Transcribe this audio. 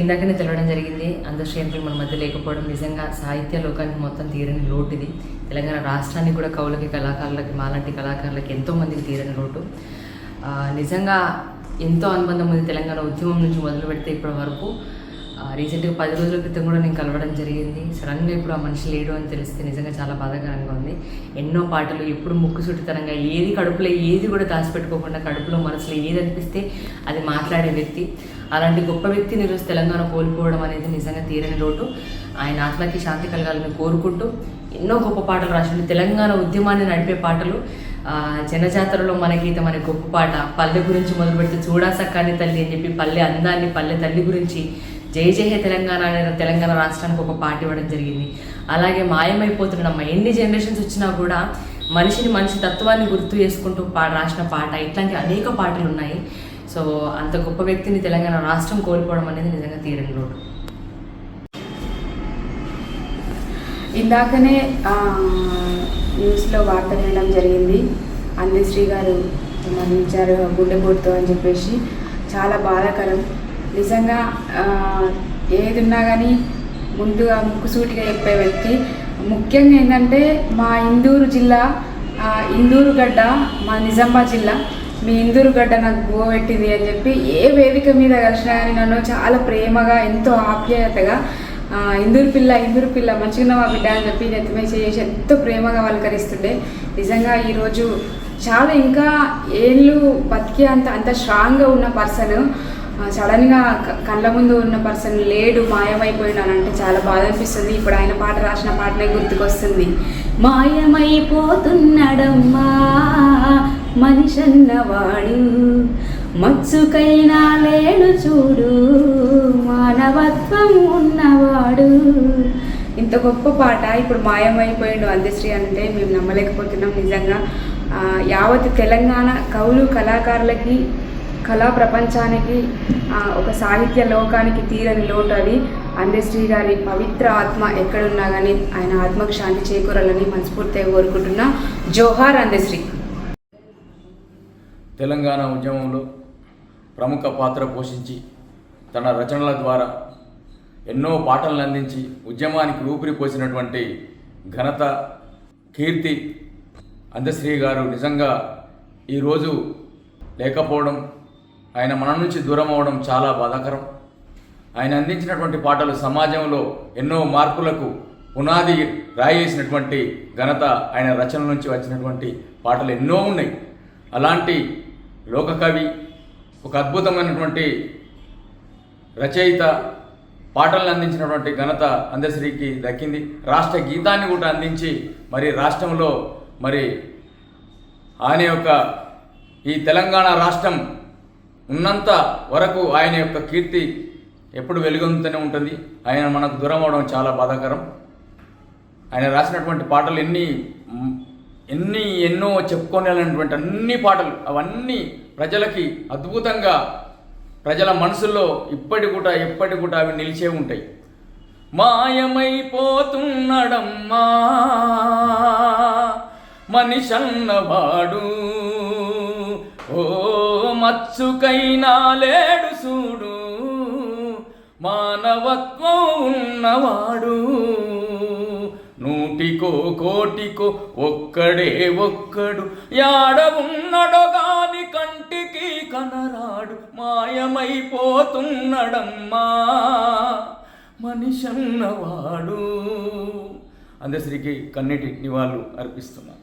ఇందాకనే తెలవడం జరిగింది అందరు శ్రేణులు మన మధ్య లేకపోవడం. నిజంగా సాహిత్య లోకానికి మొత్తం తీరని లోటు ఇది. తెలంగాణ రాష్ట్రానికి కూడా కవులకి కళాకారులకి మాలాంటి కళాకారులకి ఎంతోమందికి తీరని లోటు. నిజంగా ఎంతో అనుబంధం ఉంది తెలంగాణ ఉద్యమం నుంచి మొదలు పెడితే ఇప్పటి వరకు. రీసెంట్గా పది రోజుల క్రితం కూడా నేను కలవడం జరిగింది. సడన్గా ఇప్పుడు ఆ మనిషి లేడు అని తెలిస్తే నిజంగా చాలా బాధాకరంగా ఉంది. ఎన్నో పాటలు ఎప్పుడు ముక్కు ముక్కుసూటితనంగా ఏది కడుపులో ఏది కూడా దాచిపెట్టుకోకుండా కడుపులో మనసులో ఏది అనిపిస్తే అది మాట్లాడే వ్యక్తి. అలాంటి గొప్ప వ్యక్తిని ఈరోజు తెలంగాణ కోల్పోవడం అనేది నిజంగా తీరని లోటు ఆయన ఆత్మకి శాంతి కలగాలని కోరుకుంటూ ఎన్నో గొప్ప పాటలు రాసిండు. తెలంగాణ ఉద్యమాన్ని నడిపే పాటలు జనజాతరలో మన గీతం అనే గొప్ప పాట పల్లె గురించి మొదలు చూడాసక్కాని తల్లి అని చెప్పి పల్లె అందాన్ని పల్లె తల్లి గురించి జై జై హే తెలంగాణ అనే తెలంగాణ రాష్ట్రానికి ఒక పాట ఇవ్వడం జరిగింది. అలాగే మాయమైపోతున్నమ్మ ఎన్ని జనరేషన్స్ వచ్చినా కూడా మనిషిని మనిషి తత్వాన్ని గుర్తు చేసుకుంటూ పా రాసిన పాట. ఇట్లాంటి అనేక పాటలు ఉన్నాయి. సో అంత గొప్ప వ్యక్తిని తెలంగాణ రాష్ట్రం కోల్పోవడం అనేది నిజంగా తీరని లోటు. ఇందాకనే న్యూస్లో వార్త వినడం జరిగింది. అందశ్రీ గారు మరణించారు గుండెపోటుతో అని చెప్పేసి. చాలా బాధాకరం. నిజంగా ఏది ఉన్నా కానీ ముందుగా ముక్కుసూటిగా చెప్పే వ్యక్తి. ముఖ్యంగా ఏంటంటే మా ఇందూరు జిల్లా ఇందూరు గడ్డ మా నిజామాబాద్ జిల్లా. మీ ఇందూరు గడ్డ నాకు గోవెట్టింది అని చెప్పి ఏ వేదిక మీద కలిసినా కానీ నన్ను చాలా ప్రేమగా ఎంతో ఆప్యాయతగా ఇందూరు పిల్ల ఇందూరు పిల్ల మంచిగా మా బిడ్డ అని చెప్పి నెత్తిమే చేసి ఎంతో ప్రేమగా పలకరిస్తుండే నిజంగా ఈరోజు చాలా ఇంకా ఏళ్ళు బతికే అంత అంత స్ట్రాంగ్గా ఉన్న పర్సన్ సడన్గా కళ్ళ ముందు ఉన్న పర్సన్ లేడు మాయమైపోయినానంటే చాలా బాధ అనిపిస్తుంది. ఇప్పుడు ఆయన పాట రాసిన పాటనే గుర్తుకొస్తుంది. మాయమైపోతున్నాడమ్మా మనిషన్నవాడు మచ్చుకైనా లేడు చూడు మానవత్వం ఉన్నవాడు. ఇంత గొప్ప పాట ఇప్పుడు మాయమైపోయిండు అందశ్రీ అంటే మేము నమ్మలేకపోతున్నాం నిజంగా. యావత్ తెలంగాణ కవులు కళాకారులకి కళా ప్రపంచానికి ఒక సాహిత్య లోకానికి తీరని లోటు అది. అందశ్రీ గారి పవిత్ర ఆత్మ ఎక్కడున్నా కానీ ఆయన ఆత్మకు శాంతి చేకూరాలని మనస్ఫూర్తిగా కోరుకుంటున్నా. జోహార్ అందశ్రీ. తెలంగాణ ఉద్యమంలో ప్రముఖ పాత్ర పోషించి తన రచనల ద్వారా ఎన్నో పాటలను అందించి ఉద్యమానికి ఊపిరి పోసినటువంటి ఘనత కీర్తి అందశ్రీ గారు నిజంగా ఈరోజు లేకపోవడం ఆయన మన నుంచి దూరం అవడం చాలా బాధాకరం. ఆయన అందించినటువంటి పాటలు సమాజంలో ఎన్నో మార్పులకు పునాది రాయేసినటువంటి ఘనత ఆయన రచనల నుంచి వచ్చినటువంటి పాటలు ఎన్నో ఉన్నాయి. అలాంటి లోకకవి ఒక అద్భుతమైనటువంటి రచయిత పాటలను అందించినటువంటి ఘనత అందశ్రీకి దక్కింది. రాష్ట్ర గీతాన్ని కూడా అందించి మరి రాష్ట్రంలో మరి ఆయన యొక్క ఈ తెలంగాణ రాష్ట్రం ఉన్నంత వరకు ఆయన యొక్క కీర్తి ఎప్పుడు వెలుగొందుతూనే ఉంటుంది. ఆయన మనకు దూరం అవడం చాలా బాధాకరం. ఆయన రాసినటువంటి పాటలు ఎన్ని ఎన్ని ఎన్నో చెప్పుకోలేనటువంటి అన్ని పాటలు అవన్నీ ప్రజలకి అద్భుతంగా ప్రజల మనసుల్లో ఇప్పటి కూడా ఎప్పటి కూడా అవి నిలిచే ఉంటాయి. మాయమైపోతున్నాడమ్మా మనిషన్నవాడు ఓ మచ్చుకైనా లేడు చూడు మానవత్వం ఉన్నవాడు. నూటికో కోటికో ఒక్కడే ఒక్కడు యాడ ఉన్నడో గాని కంటికి కనరాడు మాయమైపోతున్నడమ్మా మనిషన్నవాడు. అందశ్రీకి కన్నీటి నివాళులు అర్పిస్తున్నాను